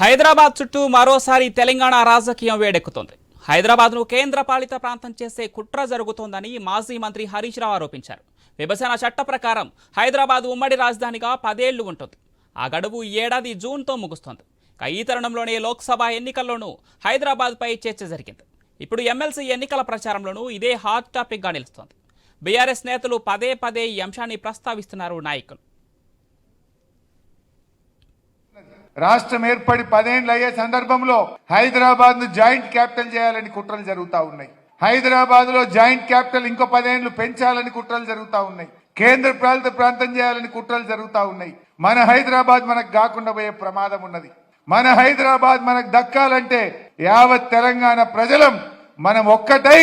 హైదరాబాద్ చుట్టూ మరోసారి తెలంగాణ రాజకీయం వేడెక్కుతోంది. హైదరాబాద్ను కేంద్ర పాలిత ప్రాంతం చేసే కుట్ర జరుగుతోందని మాజీ మంత్రి హరీష్ రావు ఆరోపించారు. విభజన చట్ట ప్రకారం హైదరాబాద్ ఉమ్మడి రాజధానిగా పదేళ్ళు ఉంటుంది. ఆ గడువు ఈ ఏడాది జూన్తో ముగుస్తోంది. ఈ తరుణంలోనే లోక్సభ ఎన్నికల్లోనూ హైదరాబాద్పై చర్చ జరిగింది. ఇప్పుడు ఎమ్మెల్సీ ఎన్నికల ప్రచారంలోనూ ఇదే హాట్ టాపిక్గా నిలుస్తోంది. బీఆర్ఎస్ నేతలు పదే పదే ఈ అంశాన్ని ప్రస్తావిస్తున్నారు నాయకులు. రాష్ట్రం ఏర్పడి పదేండ్లు అయ్యే సందర్భంలో హైదరాబాద్ను జాయింట్ క్యాపిటల్ చేయాలని కుట్రలు జరుగుతూ ఉన్నాయి. హైదరాబాద్లో జాయింట్ క్యాపిటల్ ఇంకో పదేండ్లు పెంచాలని కుట్రలు జరుగుతూ ఉన్నాయి. కేంద్ర పాలిత ప్రాంతం చేయాలని కుట్రలు జరుగుతూ ఉన్నాయి. మన హైదరాబాద్ మనకు కాకుండా పోయే ప్రమాదం ఉన్నది. మన హైదరాబాద్ మనకు దక్కాలంటే యావత్ తెలంగాణ ప్రజలం మనం ఒక్కటై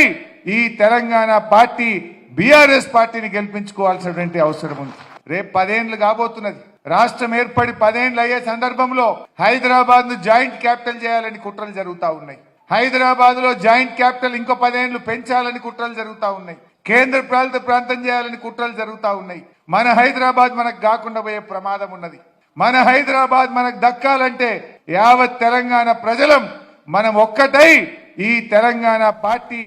ఈ తెలంగాణ పార్టీ బీఆర్ఎస్ పార్టీని గెలిపించుకోవాల్సినటువంటి అవసరం ఉంది. రేపు పదేండ్లు కాబోతున్నది. రాష్ట్రం ఏర్పడి పదేండ్లు అయ్యే సందర్భంలో హైదరాబాద్ను జాయింట్ క్యాపిటల్ చేయాలని కుట్రలు జరుగుతూ ఉన్నాయి. హైదరాబాద్లో జాయింట్ క్యాపిటల్ ఇంకో పదేండ్లు పెంచాలని కుట్రలు జరుగుతూ ఉన్నాయి. కేంద్ర పాలిత ప్రాంతం చేయాలని కుట్రలు జరుగుతూ ఉన్నాయి. మన హైదరాబాద్ మనకు కాకుండా పోయే ప్రమాదం ఉన్నది. మన హైదరాబాద్ మనకు దక్కాలంటే యావత్ తెలంగాణ ప్రజలం మనం ఒక్కటై ఈ తెలంగాణ పార్టీ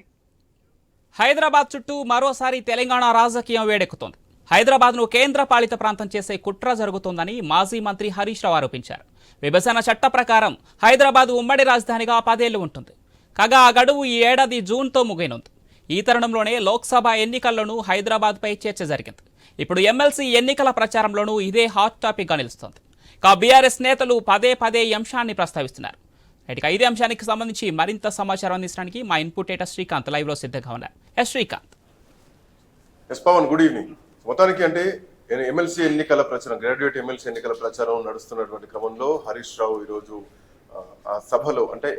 హైదరాబాద్ చుట్టూ మరోసారి తెలంగాణ రాజకీయం వేడెక్కుతోంది. హైదరాబాద్ను కేంద్ర పాలిత ప్రాంతం చేసే కుట్ర జరుగుతోందని మాజీ మంత్రి హరీష్ రావు ఆరోపించారు. విభజన చట్ట ప్రకారం హైదరాబాద్ ఉమ్మడి రాజధానిగా పదేళ్ళు ఉంటుంది. కాగా ఆ గడువు ఈ ఏడాది జూన్తో ముగినుంది ఈ తరుణంలోనే లోక్సభ ఎన్నికల్లోనూ హైదరాబాద్పై చర్చ జరిగింది. ఇప్పుడు ఎమ్మెల్సీ ఎన్నికల ప్రచారంలోనూ ఇదే హాట్ టాపిక్గా నిలుస్తోంది. కా బీఆర్ఎస్ నేతలు పదే పదే ఈ అంశాన్ని ప్రస్తావిస్తున్నారు. ఇక ఇదే అంశానికి సంబంధించి మరింత సమాచారం అందించడానికి మా ఇన్పుట్ డేటా శ్రీకాంత్ లైవ్లో సిద్ధంగా ఉన్నారు. Yes Srikanth. Yes Pawan good evening. మొత్తానికి అంటే ఎమ్మెల్సీ ఎన్నికల ప్రచారం గ్రాడ్యుయేట్ ఎమ్మెల్సీ ఎన్నికల ప్రచారం నడుస్తున్నటువంటి క్రమంలో హరీష్ రావు ఈరోజు ఆ, ఆ సభలో అంటే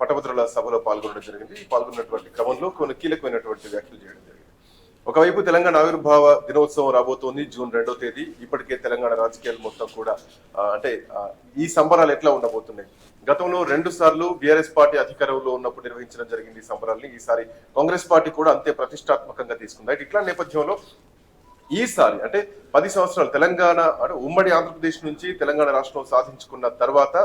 పట్టభద్రుల సభలో పాల్గొనడం జరిగింది. ఈ పాల్గొన్నటువంటి క్రమంలో కొన్ని కీలకమైనటువంటి వ్యాఖ్యలు చేయడం జరిగింది. ఒకవైపు తెలంగాణ ఆవిర్భావ దినోత్సవం రాబోతోంది జూన్ రెండో తేదీ. ఇప్పటికే తెలంగాణ రాజకీయాలు మొత్తం కూడా అంటే ఈ సంబరాలు ఎట్లా ఉండబోతున్నాయి? గతంలో రెండు సార్లు బీఆర్ఎస్ పార్టీ అధికారంలో ఉన్నప్పుడు నిర్వహించడం జరిగింది ఈ సంబరాల్ని. ఈసారి కాంగ్రెస్ పార్టీ కూడా అంతే ప్రతిష్టాత్మకంగా తీసుకుంది. అయితే ఇట్లా నేపథ్యంలో ఈసారి అంటే పది సంవత్సరాలు తెలంగాణ అంటే ఉమ్మడి ఆంధ్రప్రదేశ్ నుంచి తెలంగాణ రాష్ట్రం సాధించుకున్న తర్వాత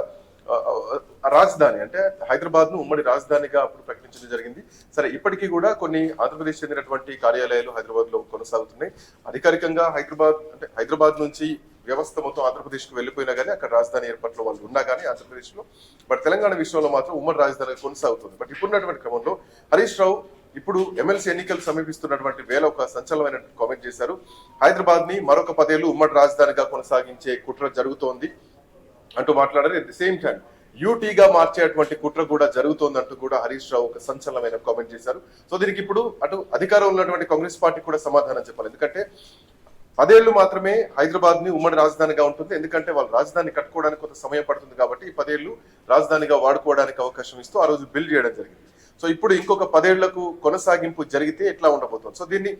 రాజధాని అంటే హైదరాబాద్ను ఉమ్మడి రాజధానిగా అప్పుడు ప్రకటించడం జరిగింది. సరే ఇప్పటికీ కూడా కొన్ని ఆంధ్రప్రదేశ్ చెందినటువంటి కార్యాలయాలు హైదరాబాద్లో కొనసాగుతున్నాయి. అధికారికంగా హైదరాబాద్ అంటే హైదరాబాద్ నుంచి వ్యవస్థ మొత్తం ఆంధ్రప్రదేశ్కు వెళ్ళిపోయినా కానీ అక్కడ రాజధాని ఏర్పాట్లో వాళ్ళు ఉన్నా కానీ ఆంధ్రప్రదేశ్లో బట్ తెలంగాణ విషయంలో మాత్రం ఉమ్మడి రాజధాని కొనసాగుతుంది. బట్ ఇప్పుడున్నటువంటి క్రమంలో హరీష్ రావు ఇప్పుడు ఎమ్మెల్సీ ఎన్నికలు సమీపిస్తున్నటువంటి వేళ ఒక సంచలనమైన కామెంట్ చేశారు. హైదరాబాద్ని మరొక పదేళ్ళు ఉమ్మడి రాజధానిగా కొనసాగించే కుట్ర జరుగుతోంది అంటూ మాట్లాడారు. అట్ ది సేమ్ టైం యూటీగా మార్చేటువంటి కుట్ర కూడా జరుగుతోందంటూ కూడా హరీష్ రావు ఒక సంచలనమైన కామెంట్ చేశారు. సో దీనికి ఇప్పుడు అటు అధికారం ఉన్నటువంటి కాంగ్రెస్ పార్టీ కూడా సమాధానం చెప్పాలి. ఎందుకంటే పదేళ్ళు మాత్రమే హైదరాబాద్ని ఉమ్మడి రాజధానిగా ఉంటుంది. ఎందుకంటే వాళ్ళు రాజధాని కట్టుకోవడానికి కొంత సమయం పడుతుంది కాబట్టి ఈ పదేళ్ళు రాజధానిగా వాడుకోవడానికి అవకాశం ఇస్తూ ఆ రోజు బిల్ చేయడం జరిగింది. సో ఇప్పుడు ఇంకొక పదేళ్ళకు కొనసాగింపు జరిగితే ఎట్లా ఉండబోతుంది? సో దీన్ని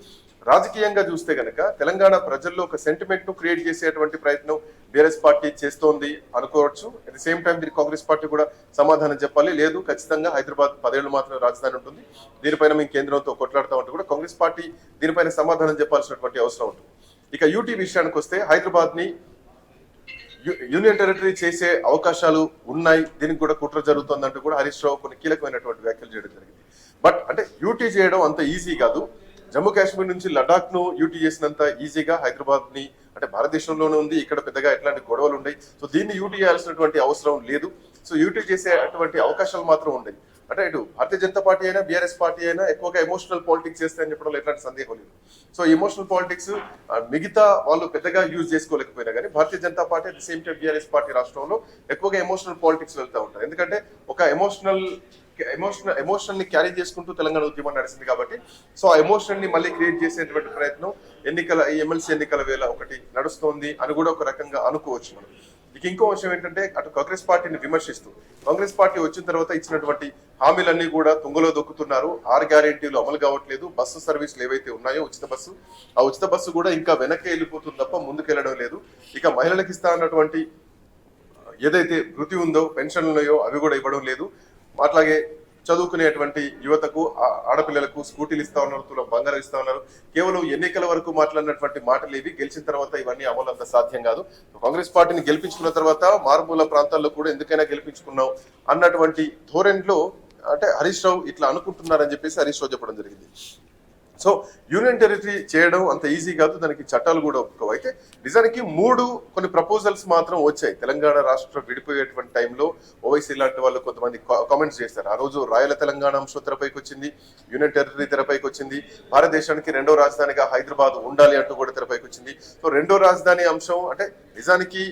రాజకీయంగా చూస్తే గనక తెలంగాణ ప్రజల్లో ఒక సెంటిమెంట్ను క్రియేట్ చేసేటువంటి ప్రయత్నం బీఆర్ఎస్ పార్టీ చేస్తోంది అనుకోవచ్చు. అట్ ది సేమ్ టైం దీనికి కాంగ్రెస్ పార్టీ కూడా సమాధానం చెప్పాలి. లేదు ఖచ్చితంగా హైదరాబాద్ పదేళ్ళు మాత్రమే రాజధాని ఉంటుంది. దీనిపైన మేము కేంద్రంతో కొట్లాడతామంటూ కూడా కాంగ్రెస్ పార్టీ దీనిపైన సమాధానం చెప్పాల్సినటువంటి అవసరం ఉంటుంది. ఇక యూటీ విషయానికి వస్తే హైదరాబాద్ని యూనియన్ టెరిటరీ చేసే అవకాశాలు ఉన్నాయి. దీనికి కూడా కుట్ర జరుగుతుందంటూ కూడా హరీష్ రావు కొన్ని కీలకమైనటువంటి వ్యాఖ్యలు చేయడం జరిగింది. బట్ అంటే యూటీ చేయడం అంత ఈజీ కాదు. జమ్మూ కాశ్మీర్ నుంచి లడాక్ను యూటీ చేసినంత ఈజీగా హైదరాబాద్ని అంటే భారతదేశంలోనే ఉంది. ఇక్కడ పెద్దగా ఎట్లాంటి గొడవలు ఉన్నాయి సో దీన్ని యూటీ చేయాల్సినటువంటి అవసరం లేదు. సో యూటీ చేసే అటువంటి అవకాశాలు మాత్రం ఉన్నాయి అంటే ఇటు భారతీయ జనతా పార్టీ అయినా బీఆర్ఎస్ పార్టీ అయినా ఎక్కువగా ఎమోషనల్ పాలిటిక్స్ చేస్తాయని చెప్పడంలో ఎట్లాంటి సందేహం లేదు. సో ఎమోషనల్ పాలిటిక్స్ మిగతా వాళ్ళు పెద్దగా యూజ్ చేసుకోలేకపోయినా కానీ Bharatiya Janata party at same time BRS party రాష్ట్రంలో ఎక్కువగా ఎమోషనల్ పాలిటిక్స్ వెళ్తూ ఉంటారు. ఎందుకంటే ఒక ఎమోషనల్ ఎమోషనల్ ఎమోషన్ని క్యారీ చేసుకుంటూ తెలంగాణ ఉద్యమం నడిచింది కాబట్టి సో ఆ ఎమోషన్ని మళ్ళీ క్రియేట్ చేసేటువంటి ప్రయత్నం ఎన్నికల ఈ ఎమ్మెల్సీ ఎన్నికల వేళ ఒకటి నడుస్తోంది అని కూడా ఒక రకంగా అనుకోవచ్చు మనం. ఇక ఇంకో విషయం ఏంటంటే అటు కాంగ్రెస్ పార్టీని విమర్శిస్తూ కాంగ్రెస్ పార్టీ వచ్చిన తర్వాత ఇచ్చినటువంటి హామీలన్నీ కూడా తుంగలో దొక్కుతున్నారు. ఆరు గ్యారెంటీలు అమలు కావట్లేదు. బస్సు సర్వీసులు ఏవైతే ఉన్నాయో ఉచిత బస్సు ఆ ఉచిత బస్సు కూడా ఇంకా వెనక్కి వెళ్ళిపోతుంది తప్ప ముందుకెళ్ళడం లేదు. ఇక మహిళలకు ఇస్తా అన్నటువంటి ఏదైతే వృత్తి ఉందో పెన్షన్లు ఉన్నాయో అవి కూడా ఇవ్వడం లేదు. అట్లాగే చదువుకునేటువంటి యువతకు ఆడపిల్లలకు స్కూటీలు ఇస్తా ఉన్నారు తులం బంగారం ఇస్తా ఉన్నారు. కేవలం ఎన్నికల వరకు మాట్లాడినటువంటి మాటలు ఇవి. గెలిచిన తర్వాత ఇవన్నీ అమలు అంత సాధ్యం కాదు. కాంగ్రెస్ పార్టీని గెలిపించుకున్న తర్వాత మారుమూల ప్రాంతాల్లో కూడా ఎందుకైనా గెలిపించుకున్నాం అన్నటువంటి ధోరణిలో అంటే హరీష్ రావు ఇట్లా అనుకుంటున్నారని చెప్పేసి హరీష్ రావు చెప్పడం జరిగింది. సో యూనియన్ టెరిటరీ చేయడం అంత ఈజీ కాదు దానికి చట్టాలు కూడా ఒప్పుకోవు. అయితే నిజానికి మూడు కొన్ని ప్రపోజల్స్ మాత్రం వచ్చాయి. తెలంగాణ రాష్ట్రం విడిపోయేటువంటి టైంలో ఓవైసీ లాంటి వాళ్ళు కొంతమంది కామెంట్స్ చేస్తారు ఆ రోజు రాయల తెలంగాణ అంశం తెరపైకి వచ్చింది యూనియన్ టెరిటరీ తెరపైకి వచ్చింది భారతదేశానికి రెండో రాజధానిగా హైదరాబాద్ ఉండాలి అంటూ కూడా తెరపైకి వచ్చింది. సో రెండో రాజధాని అంశం అంటే నిజానికి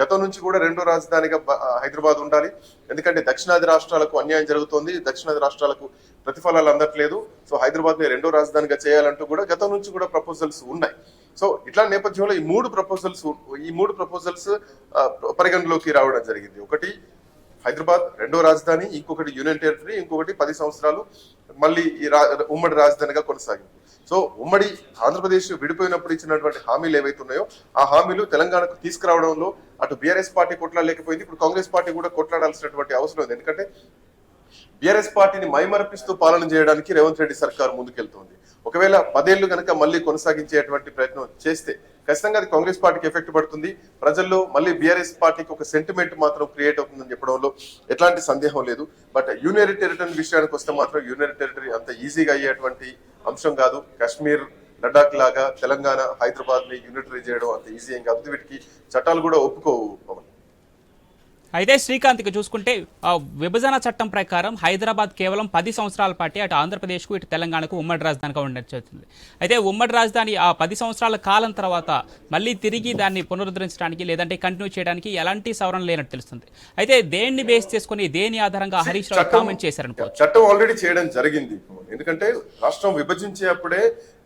గతం నుంచి కూడా రెండో రాజధానిగా హైదరాబాద్ ఉండాలి. ఎందుకంటే దక్షిణాది రాష్ట్రాలకు అన్యాయం జరుగుతోంది. దక్షిణాది రాష్ట్రాలకు ప్రతిఫలాలు అందట్లేదు. సో హైదరాబాద్ని రెండో రాజధానిగా చేయాలంటూ కూడా గతం నుంచి కూడా ప్రపోజల్స్ ఉన్నాయి. సో ఇట్లా నేపథ్యంలో ఈ మూడు ప్రపోజల్స్ ఈ మూడు ప్రపోజల్స్ పరిగణలోకి రావడం జరిగింది. ఒకటి హైదరాబాద్ రెండో రాజధాని ఇంకొకటి యూనియన్ టెరిటరీ ఇంకొకటి పది సంవత్సరాలు మళ్ళీ ఈ రా ఉమ్మడి రాజధానిగా కొనసాగింది. సో ఉమ్మడి ఆంధ్రప్రదేశ్ విడిపోయినప్పుడు ఇచ్చినటువంటి హామీలు ఏవైతే ఉన్నాయో ఆ హామీలు తెలంగాణకు తీసుకురావడంలో అటు బీఆర్ఎస్ పార్టీ కొట్లాడలేకపోయింది. ఇప్పుడు కాంగ్రెస్ పార్టీ కూడా కొట్లాడాల్సినటువంటి అవసరం ఉంది ఎందుకంటే బీఆర్ఎస్ పార్టీని మైమరపిస్తూ పాలన చేయడానికి రేవంత్ రెడ్డి సర్కార్ ముందుకెళ్తోంది. ఒకవేళ పదేళ్ళు కనుక మళ్ళీ కొనసాగించేటువంటి ప్రయత్నం చేస్తే ఖచ్చితంగా అది కాంగ్రెస్ పార్టీకి ఎఫెక్ట్ పడుతుంది. ప్రజల్లో మళ్ళీ బీఆర్ఎస్ పార్టీకి ఒక సెంటిమెంట్ మాత్రం క్రియేట్ అవుతుందని చెప్పడంలో ఎట్లాంటి సందేహం లేదు. బట్ యూనియన్ టెరిటరీ విషయానికి వస్తే మాత్రం యూనియన్ టెరిటరీ అంత ఈజీగా అయ్యేటువంటి అంశం కాదు. కాశ్మీర్ లడాక్ లాగా తెలంగాణ హైదరాబాద్ని యూనిటరీ చేయడం అంత ఈజీ ఏం కాదు. వీటికి చట్టాలు కూడా ఒప్పుకోవు పవన్. అయితే శ్రీకాంత్కి చూసుకుంటే ఆ, విభజన చట్టం ప్రకారం హైదరాబాద్ కేవలం పది సంవత్సరాల పాటు అటు ఆంధ్రప్రదేశ్కు ఇటు తెలంగాణకు ఉమ్మడి రాజధానిగా ఉండొచ్చుంది అయితే ఉమ్మడి రాజధాని ఆ పది సంవత్సరాల కాలం తర్వాత మళ్ళీ తిరిగి దాన్ని పునరుద్ధరించడానికి లేదంటే కంటిన్యూ చేయడానికి ఎలాంటి సవరణ లేనట్టు తెలుస్తుంది. అయితే దేన్ని బేస్ చేసుకుని దేని ఆధారంగా హరీష్ రావు కామెంట్ చేశారనుకోవచ్చు? చట్టం ఆల్రెడీ చేయడం జరిగింది ఎందుకంటే రాష్ట్రం విభజించే అప్పుడే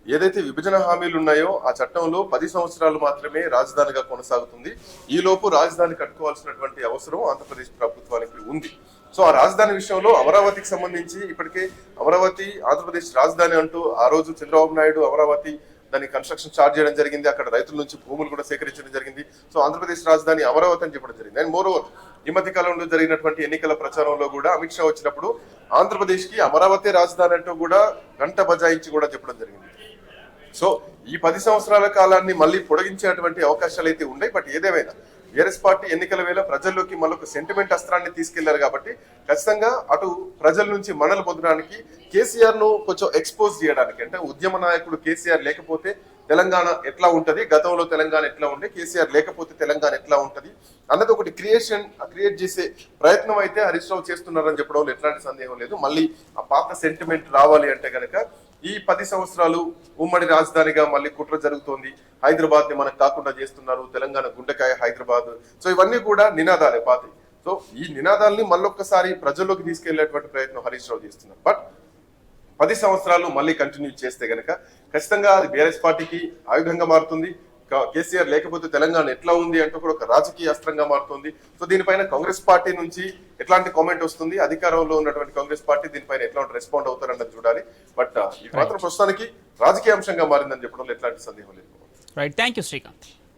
ఏదైతే విభజన హామీలు ఉన్నాయో ఆ చట్టంలో పది సంవత్సరాలు మాత్రమే రాజధానిగా కొనసాగుతుంది. ఈ లోపు రాజధాని కట్టుకోవాల్సినటువంటి అవసరం ఆంధ్రప్రదేశ్ ప్రభుత్వానికి ఉంది. సో ఆ రాజధాని విషయంలో అమరావతికి సంబంధించి ఇప్పటికే అమరావతి ఆంధ్రప్రదేశ్ రాజధాని అంటూ ఆ రోజు చంద్రబాబు నాయుడు అమరావతి దాన్ని కన్స్ట్రక్షన్ స్టార్ట్ చేయడం జరిగింది. అక్కడ రైతుల నుంచి భూములు కూడా సేకరించడం జరిగింది. సో ఆంధ్రప్రదేశ్ రాజధాని అమరావతి అని చెప్పడం జరిగింది. అండ్ మోర్ ఓవర్ ఈ మధ్య కాలంలో జరిగినటువంటి ఎన్నికల ప్రచారంలో కూడా అమిత్ షా వచ్చినప్పుడు ఆంధ్రప్రదేశ్కి అమరావతి రాజధాని అంటూ కూడా గంట బజాయించి కూడా చెప్పడం జరిగింది. సో ఈ పది సంవత్సరాల కాలాన్ని మళ్ళీ పొడిగించేటువంటి అవకాశాలు అయితే ఉన్నాయి బట్ ఏదేమైనా బీఆర్ఎస్ పార్టీ ఎన్నికల వేళ ప్రజల్లోకి మళ్ళొక సెంటిమెంట్ అస్త్రాన్ని తీసుకెళ్ళారు కాబట్టి ఖచ్చితంగా అటు ప్రజల నుంచి మనలు పొందడానికి కేసీఆర్ను కొంచెం ఎక్స్పోజ్ చేయడానికి అంటే ఉద్యమ నాయకుడు కేసీఆర్ లేకపోతే తెలంగాణ ఎట్లా ఉంటది గతంలో తెలంగాణ ఎట్లా ఉండే కేసీఆర్ లేకపోతే తెలంగాణ ఎట్లా ఉంటది అన్నది ఒకటి క్రియేషన్ క్రియేట్ చేసే ప్రయత్నం అయితే హరీష్ రావు చేస్తున్నారని చెప్పడంలో ఎట్లాంటి సందేహం లేదు. మళ్ళీ ఆ పాత సెంటిమెంట్ రావాలి అంటే కనుక ఈ పది సంవత్సరాలు ఉమ్మడి రాజధానిగా మళ్ళీ కుట్ర జరుగుతోంది. హైదరాబాద్ని మనకు కాకుండా చేస్తున్నారు. తెలంగాణ గుండెకాయ హైదరాబాద్. సో ఇవన్నీ కూడా నినాదాలే పాతి. సో ఈ నినాదాల్ని మళ్ళొక్కసారి ప్రజల్లోకి తీసుకెళ్ళేటువంటి ప్రయత్నం హరీష్ రావు చేస్తున్నారు. బట్ పది సంవత్సరాలు మళ్ళీ కంటిన్యూ చేస్తే గనక ఖచ్చితంగా అది బీఆర్ఎస్ పార్టీకి ఆయుధంగా మారుతుంది. కేసీఆర్ లేకపోతే తెలంగాణ ఎట్లా ఉంది అంటూ కూడా ఒక రాజకీయ అస్త్రంగా మారుతుంది. సో దీనిపైన కాంగ్రెస్ పార్టీ నుంచి ఎట్లాంటి కామెంట్ వస్తుంది? అధికారంలో ఉన్నటువంటి కాంగ్రెస్ పార్టీ దీనిపైన ఎట్లాంటి రెస్పాండ్ అవుతారన్నది చూడాలి. బట్ ఇది మాత్రం ప్రస్తుతానికి రాజకీయ అంశంగా మారిందని చెప్పడంలో ఎట్లాంటి సందేహం లేదు. Right thank you Srikanth